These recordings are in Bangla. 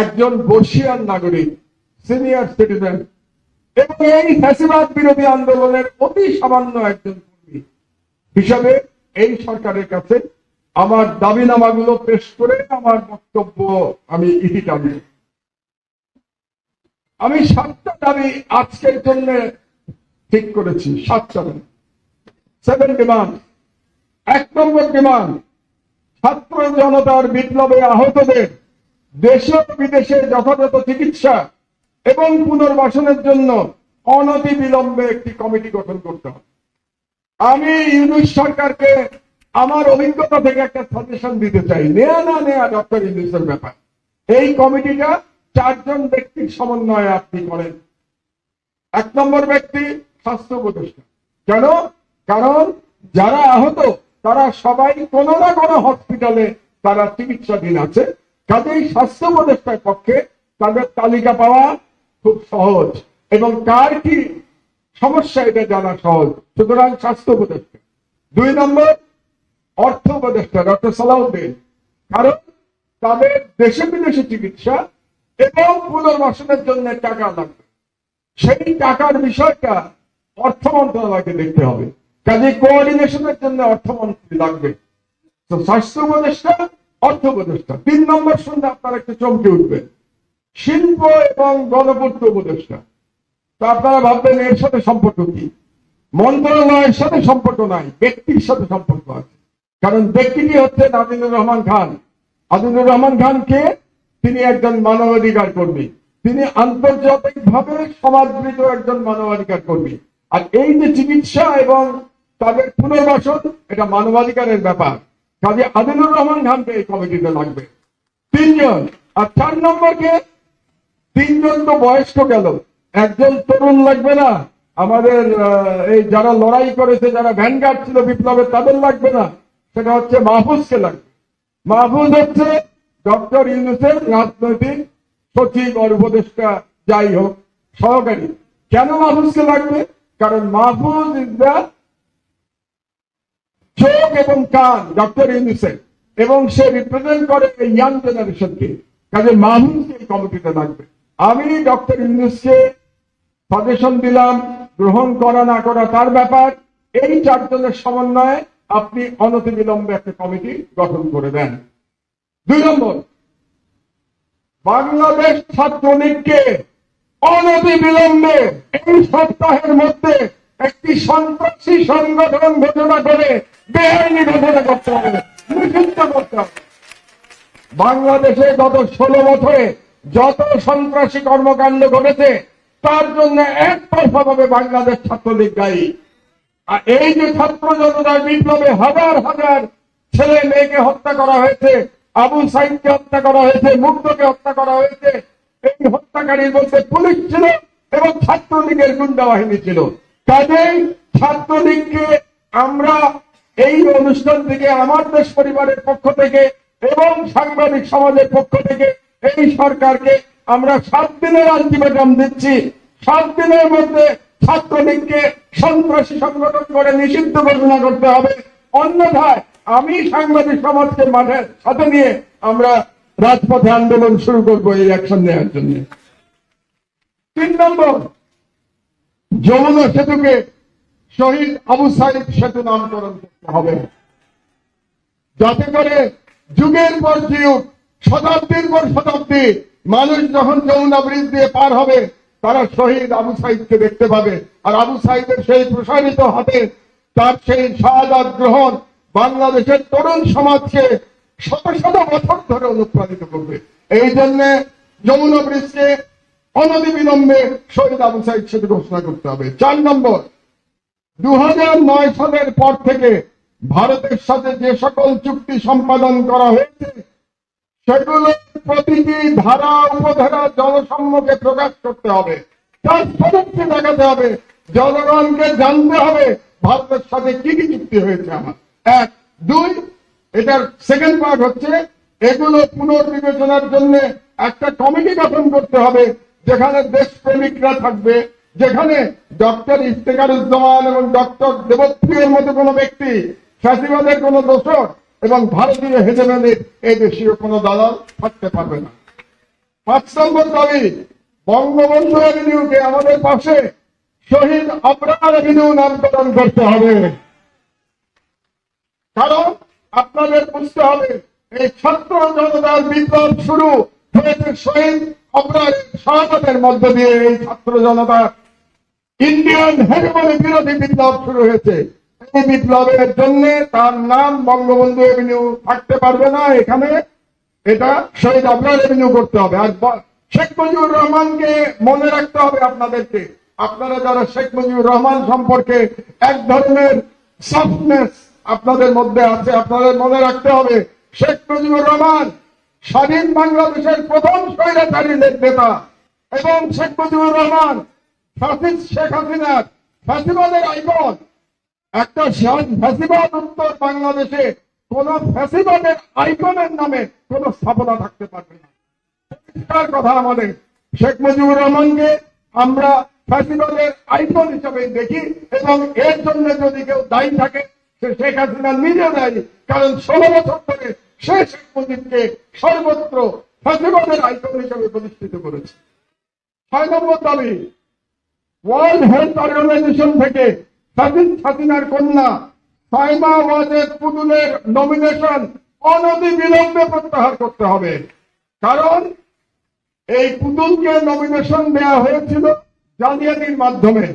একজন বর্ষিয়ান নাগরিক, সিনিয়র সিটিজেন এবং এই ফ্যাসিবাদ বিরোধী আন্দোলনের অতি সামান্য একজন কর্মী হিসাবে এই সরকারের কাছে আমার দাবিনামাগুলো পেশ করে আমার বক্তব্য আমি ইতি টানি আমি সাতটা দাবি আজকের জন্য ঠিক করেছি, সাতটা সেভেন ডিমান্ড এক নম্বর ডিমান্ড ছাত্র জনতার বিপ্লবে আহতদের দেশে বিদেশে যথাযথ চিকিৎসা এবং পুনর্বাসনের জন্য অনতি বিলম্বে একটি কমিটি গঠন করতে হবে। আমি ইউনুস সরকারকে আমার অভিজ্ঞতা থেকে একটা সাজেশন দিতে চাই। নেয়া না নেয়া ডক্টর ইউনুসের ব্যাপার। এই কমিটিটা চারজন ব্যক্তির সমন্বয়ে আপনি করেন। এক নম্বর ব্যক্তি স্বাস্থ্য উপদেষ্টা। কেন? কারণ যারা আহত, তারা সবাই কোনো না কোনো হসপিটালে তারা চিকিৎসাধীন আছে। কাজেই স্বাস্থ্য উপদেষ্টার পক্ষে তাদের তালিকা পাওয়া খুব সহজ এবং কার কি সমস্যা এটা জানা সহজ। সুতরাং স্বাস্থ্য উপদেষ্টা। দুই নম্বর, অর্থ উপদেষ্টা, ডক্টর সালাউদ্দিন। কারণ তাদের দেশে বিদেশে চিকিৎসা এবং পুনর্বাসনের জন্য টাকা লাগবে। সেই টাকার বিষয়টা অর্থ মন্ত্রণালয়কে দেখতে হবে। কাজে কোঅর্ডিনেশনের জন্য অর্থমন্ত্রী লাগবে। তো স্বাস্থ্য উপদেষ্টা অর্থ উপদেষ্টা তিন নম্বর শুনলে আপনারা একটু চমকে উঠবেন শিল্প এবং গণপূর্ত উপদেষ্টা। তা আপনারা ভাববেন, এর সাথে সম্পর্ক কি? মন্ত্রণালয়ের সাথে সম্পর্ক নাই, ব্যক্তির সাথে সম্পর্ক আছে। কারণ ব্যক্তিটি হচ্ছে নাদিনুর রহমান খান। আদিনুর রহমান খান কে তিনি একজন মানবাধিকার কর্মী। তিনি আন্তর্জাতিকভাবে সমাদৃত একজন মানবাধিকার কর্মী। আর এই যে চিকিৎসা এবং তাদের পুনর্বাসন, এটা মানবাধিকারের ব্যাপার। কাজে আদিনুর রহমান খানকে এই কমিটিতে লাগবে। তিনজন। আর চার নম্বরকে তিনজন তো বয়স্ক গেল। একজন তরুণ লাগবে না। আমাদের এই যারা লড়াই করেছে, যারা ভ্যানগার্ড ছিল বিপ্লবের, তাদের লাগবে না। সেটা হচ্ছে মাহফুজকে লাগবে। মাহফুজ হচ্ছে ডক্টর ইউনুসের রাজনৈতিক সচিব আর উপদেষ্টা, যাই হোক, সহকারী। কেন মাহফুজকে লাগবে? কারণ মাহফুজ ইজ দ্য চোখ এবং কান, ডক্টর ইউনুসের, এবং সে রিপ্রেজেন্ট করে ইয়াং জেনারেশনকে কাজে মাহফুজকে এই কমিটিতে লাগবে আমি ডক্টর ইউনুসকে সাজেশন দিলাম, গ্রহণ করা না করা তার ব্যাপার। এই চারজনের সমন্বয়ে আপনি অনতিবিলম্বে একটা কমিটি গঠন করে দেন। দুই নম্বর, বাংলাদেশ ছাত্রলীগকে অনতি বিলম্বে এই সপ্তাহের মধ্যে একটি সন্ত্রাসী সংগঠন ঘোষণা করে বেআইনি ঘোষণা করতে হবে, নিষিদ্ধ করতে হবে। বাংলাদেশে গত ষোলো বছরে যত সন্ত্রাসী কর্মকাণ্ড ঘটেছে, তার জন্য একতরফা ভাবে বাংলাদেশ ছাত্রলীগ দায়ী। আর এই যে ছাত্র জনতার বিপ্লবে হাজার হাজার ছেলে মেয়েকে হত্যা করা হয়েছে, আবু সাইদকে হত্যা করা হয়েছে, মুগ্ধকে হত্যা করা হয়েছে, এই হত্যাকারীর মধ্যে পুলিশ ছিল এবং ছাত্রলীগের গুন্ডা বাহিনী ছিল। কাজেই ছাত্রলীগকে আমরা এই অনুষ্ঠান থেকে, আমার দেশ পরিবারের পক্ষ থেকে এবং সাংবাদিক সমাজের পক্ষ থেকে এই সরকারকে আমরা সাত দিনের আলটিমেটাম দিচ্ছি। সাত দিনের মধ্যে ছাত্রলীগকে সন্ত্রাসী সংগঠন করে নিষিদ্ধ ঘোষণা করতে হবে। অন্যথায় আমি সাংবাদিক সমাজকে মাঠের সাথে নিয়ে আমরা রাজপথে আন্দোলন শুরু করব এই অ্যাকশন নেওয়ার জন্য। তিন নম্বর যমুনা সেতুকে শহীদ আবু সাইদ সেতু নামকরণ করতে হবে। যাতে করে যুগের পর যুগ, শতাব্দীর পর শতাব্দী মানুষ যখন যমুনা ব্রিজ দিয়ে পার হবে, তারা শহীদ আবু সাইদকে দেখতে পাবে। আর আবু সাইদের সেই প্রসারিত হাতে তার সেই শাহাদ গ্রহণ বাংলাদেশের তরুণ সমাজকে শত শত বছর ধরে অনুপ্রাণিত করবে। এই জন্য যমুনা ব্রিজকে অনতিবিলম্বে শহীদ আবু সাইদ সেতু ঘোষণা করতে হবে। চার নম্বর দু সালের পর থেকে ভারতের সাথে যে সকল চুক্তি সম্পাদন করা হয়েছে, সেগুলো প্রতিটি ধারা, উপধারা জনসম্মুখে প্রকাশ করতে হবে। ট্রান্সপারেন্সি দেখাতে হবে। জনগণকে জানতে হবে ভারতের সাথে কি কি চুক্তি হয়েছে আমার। এক, দুই, এটার সেকেন্ড পার্ট হচ্ছে, এগুলো পুনর্বিবেচনার জন্য একটা কমিটি গঠন করতে হবে। যেখানে দেশপ্রেমিকরা থাকবে, যেখানে ডক্টর ইফতেকারুজ্জামান এবং ডক্টর দেবপ্রিয়র মতো কোনো ব্যক্তি, ফ্যাসিবাদের কোনো দোষর এবং ভারতীয় হেজেমেনের এই দেশীয় কোনো দালাল থাকতে পারবে না। পাঁচ নম্বর দাবি, বঙ্গবন্ধু এভিনিউকে আমাদের পাশে শহীদ আবরার এভিনিউ নামকরণ করতে হবে। কারণ আপনাদের বুঝতে হবে, এই ছাত্র জনতার বিপ্লব শুরু হয়েছে শহীদ আবরারের সহায়তার মধ্য দিয়ে এই ছাত্র জনতার ইন্ডিয়ান হেগমনি বিরোধী বিপ্লব শুরু হয়েছে। এই বিপ্লবের জন্য তার নাম বঙ্গবন্ধু এভিনিউ থাকতে পারবে না এখানে। এটা শহীদ এভিনিউ করতে হবে। আর শেখ মুজিবুর রহমানকে মনে রাখতে হবে আপনাদেরকে। আপনারা যারা শেখ মুজিবুর রহমান সম্পর্কে এক ধরনের সফটনেস আপনাদের মধ্যে আছে, আপনাদের মনে রাখতে হবে, শেখ মুজিবুর রহমান স্বাধীন বাংলাদেশের প্রথম স্বৈরাচারী নেতা এবং শেখ মুজিবুর রহমান ফাসিদ শেখ হাসিনার ফ্যাসিবাদের আইকন। একটা ফ্যাসিবাদ উত্তর বাংলাদেশে কোন ফ্যাসিবাদের আইকনের নামে কোন স্থাপনা থাকতে পারবে না। পরিষ্কার কথা আমাদের, শেখ মুজিবুর রহমানকে আমরা ফ্যাসিবাদের আইকন হিসেবে দেখি এবং এর জন্য যদি কেউ দায়ী থাকে, সে শেখ হাসিনা নিজে দায়ী। কারণ ষোলো বছর ধরে সে শেখ মুজিবকে সর্বত্র ফ্যাসিবাদের আইকন হিসেবে প্রতিষ্ঠিত করেছে। ছয় নম্বর দাবি ওয়ার্ল্ড হেলথ অর্গানাইজেশন থেকে সাজিদ হাসিনার কন্যা সাইমা ওয়াজেদ পুতুলের নমিনেশন অনতি বিলম্বে প্রত্যাহার করতে হবে। কারণ এই পুতুলকে নমিনেশন দেওয়া হয়েছিল জালিয়াতির মাধ্যমে,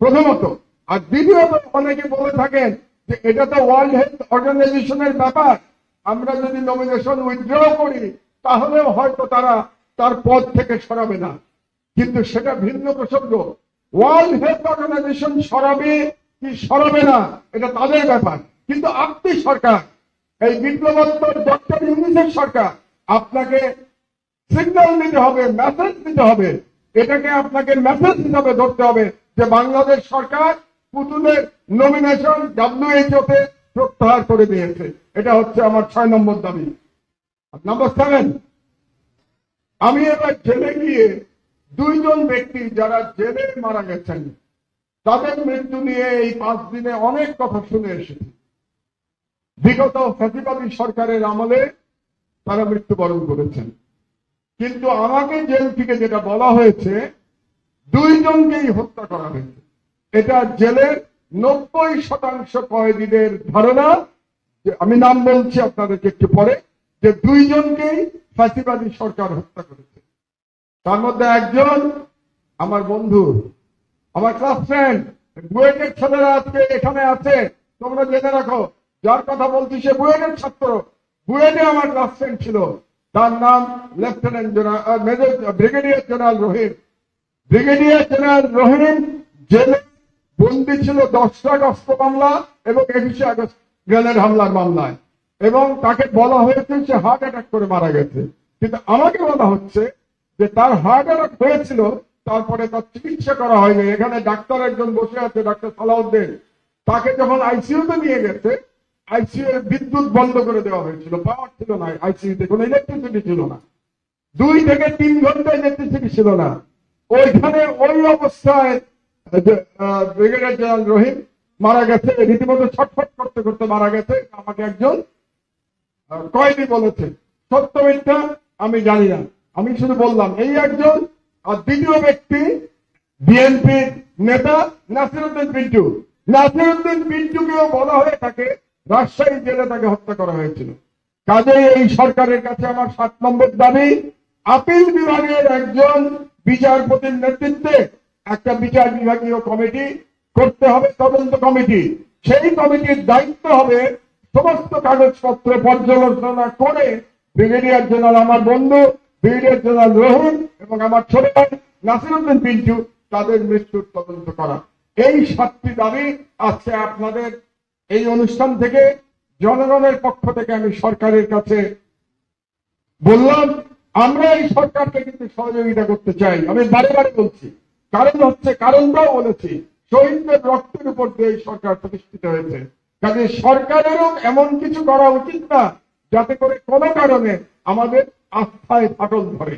প্রথমত। আর দ্বিতীয়ত অনেকে বলে থাকেন যে এটা তো ওয়ার্ল্ড হেলথ অর্গানাইজেশনের ব্যাপার। আমরা যদি নমিনেশন উইথড্র করি, তাহলেও হয়তো তারা তার পদ থেকে সরাবে না। কিন্তু সেটা ভিন্ন প্রসঙ্গ। ওয়ার্ল্ড হেলথ অর্গানাইজেশন সরাবে কি সরাবে না, এটা তাদের ব্যাপার। কিন্তু আপনি সরকার, এই বিপ্লবোত্তর ডক্টর ইউনিসেফ সরকার, আপনাকে সিগন্যাল দিতে হবে মেসেজ দিতে হবে। এটাকে আপনাকে মেসেজ হিসাবে ধরতে হবে যে বাংলাদেশ সরকার পুতুলের নমিনেশন ডাব্লিউএইচও তে প্রত্যাহার করে দিয়েছে এটা হচ্ছে আমার ছয় নম্বর দাবি। নাম্বার সেভেন আমি এবার জেলে গিয়ে দুইজন ব্যক্তি যারা জেলে মারা গেছেন, তাদের মৃত্যু নিয়ে এই পাঁচ দিনে অনেক কথা শুনে এসেছি। বিগত ফ্যাসিবাদী সরকারের আমলে তারা মৃত্যুবরণ করেছেন। কিন্তু আমাকে জেল থেকে যেটা বলা হয়েছে, দুইজনকেই হত্যা করা হয়েছে। এটা জেলের নব্বই শতাংশ কয়েদিদের ধারণা আমি নাম বলছি আপনাদেরকে একটু পরে, যে দুইজনকেই ফ্যাসিবাদী সরকার হত্যা করেছে। তার মধ্যে একজন আমার বন্ধু, আমার ক্লাস ফ্রেন্ড বুয়েটের ছেলেরা আজকে এখানে আছে, তোমরা জেনে রাখো, যার কথা বলছি সে বুয়েটের ছাত্র। বুয়েটে আমার ক্লাস ফ্রেন্ড ছিল, তার নাম lieutenant general major, brigadier general Rahim brigadier general Rahim জেলে বন্দি ছিল দশটা আগস্ট মামলা এবং একুশে আগস্ট গ্রেনেড হামলার মামলায়। এবং তাকে বলা হয়েছে সে হার্ট অ্যাটাক করে মারা গেছে। কিন্তু আমাকে বলা হচ্ছে যে তার হার্ট অ্যাটাক হয়েছিল, তারপরে তার চিকিৎসা করা হয়নি। এখানে ডাক্তার একজন বসে আছে, ডাক্তার সালাউদ্দিন। তাকে যখন আইসিইউতে নিয়ে গেছে আইসিইউ এর বিদ্যুৎ বন্ধ করে দেওয়া হয়েছিল, পাওয়ার ছিল না, আইসিইউতে কোনো ইলেকট্রিসিটি ছিল না। দুই থেকে তিন ঘণ্টা ইলেকট্রিসিটি ছিল না। ওইখানে ওই অবস্থায় ব্রিগেডিয়ার জেনারেল রহিম মারা গেছে, রীতিমতো ছটফট করতে করতে মারা গেছে। আমাকে একজন কয়েদি বলেছে। সত্য মিথ্যা আমি জানি না। আমি শুধু বললাম, এই একজন আর দ্বিতীয় ব্যক্তি বিএনপি নেতা নাসিরুদ্দিন পিন্টু। নাসিরুদ্দিন পিন্টুকেও বলা হয়ে থাকে, রাজশাহী জেলে তাকে হত্যা করা হয়েছিল। কাজেই এই সরকারের কাছে আমার সাত নম্বর দাবি, আপিল বিভাগের একজন বিচারপতির নেতৃত্বে একটা বিচার বিভাগীয় কমিটি করতে হবে, তদন্ত কমিটি। সেই কমিটির দায়িত্ব হবে সমস্ত কাগজপত্র পর্যালোচনা করে ব্রিগেডিয়ার জেনারেল আমার বন্ধু, ব্রিগেডিয়ার জেনারেল রহিম এবং আমার ছোট ভাই নাসিরুদ্দিন পিন্টু, তাদের মৃত্যুর তদন্ত করা। এই সাতটি দাবি আজকে আপনাদের এই অনুষ্ঠান থেকে জনগণের পক্ষ থেকে আমি সরকারের কাছে বললাম, আমরা এই সরকারকে কিন্তু সহযোগিতা করতে চাই। আমি বারে বারে বলছি কারণ হচ্ছে কারণটাও বলেছি শহীদদের রক্তের উপর দিয়ে সরকার প্রতিষ্ঠিত হয়েছে। কাজে সরকারেরও এমন কিছু করা উচিত না, যাতে করে কোনো কারণে আমাদের আস্থায় ফাটল ধরে।